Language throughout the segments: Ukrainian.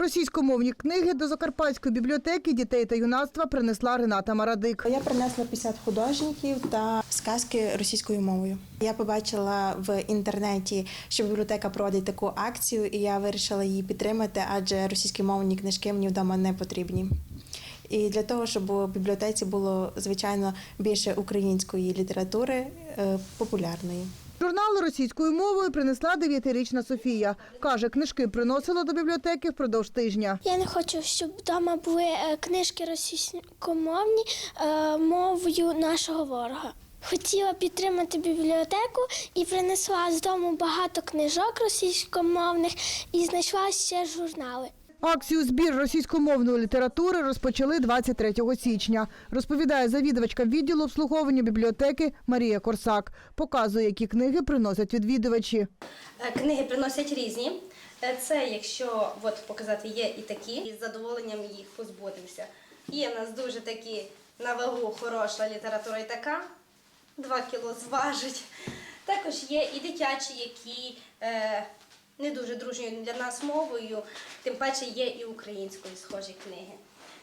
Російськомовні книги до Закарпатської бібліотеки дітей та юнацтва принесла Рената Марадик. Я принесла 50 художників та сказки російською мовою. Я побачила в інтернеті, що бібліотека проводить таку акцію, і я вирішила її підтримати, адже російськомовні книжки мені вдома не потрібні. І для того, щоб у бібліотеці було звичайно більше української літератури е, популярної. Журнали російською мовою принесла дев'ятирічна Софія. Каже, книжки приносила до бібліотеки впродовж тижня. Я не хочу, щоб вдома були е, книжки російськомовні е, мовою нашого ворога. Хотіла підтримати бібліотеку і принесла з дому багато книжок російськомовних і знайшла ще журнали. Акцію збір російськомовної літератури розпочали 23 січня. Розповідає завідувачка відділу обслуговування бібліотеки Марія Корсак. Показує, які книги приносять відвідувачі. Е, Книги приносять різні. Е, Це, якщо от, показати, є і такі, і з задоволенням їх позбудемося. Є в нас дуже такі на вагу хороша література і така, 2 кіло зважить. Також є і дитячі, які е, не дуже дружньою для нас мовою, тим паче є і українською схожі книги.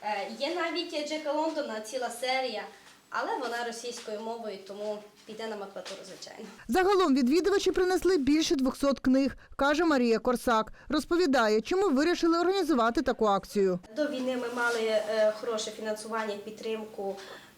Е, є навіть Джека Лондона ціла серія, але вона російською мовою, тому піде на макулатуру, звичайно. Загалом відвідувачі принесли більше 200 книг, каже Марія Корсак. Розповідає, чому вирішили організувати таку акцію. До війни ми мали е, хороше фінансування, підтримку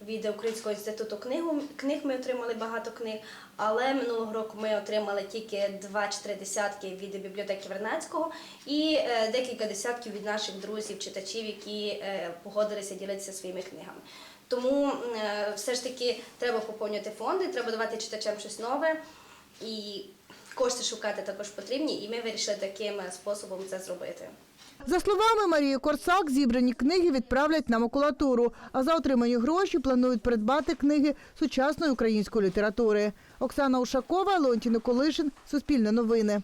від Українського інституту книгу. Книг ми отримали багато книг, але минулого року ми отримали тільки два чи три десятки від бібліотеки Вернацького і е, декілька десятків від наших друзів, читачів, які е, погодилися ділитися своїми книгами. Тому е, все ж таки треба поповнювати фонди, треба давати читачам щось нове і кошти шукати також потрібні. І ми вирішили таким е, способом це зробити. За словами Марії Корсак, зібрані книги відправлять на макулатуру, а за отримані гроші планують придбати книги сучасної української літератури. Оксана Ушакова, Леонтій Николишин, Суспільне новини.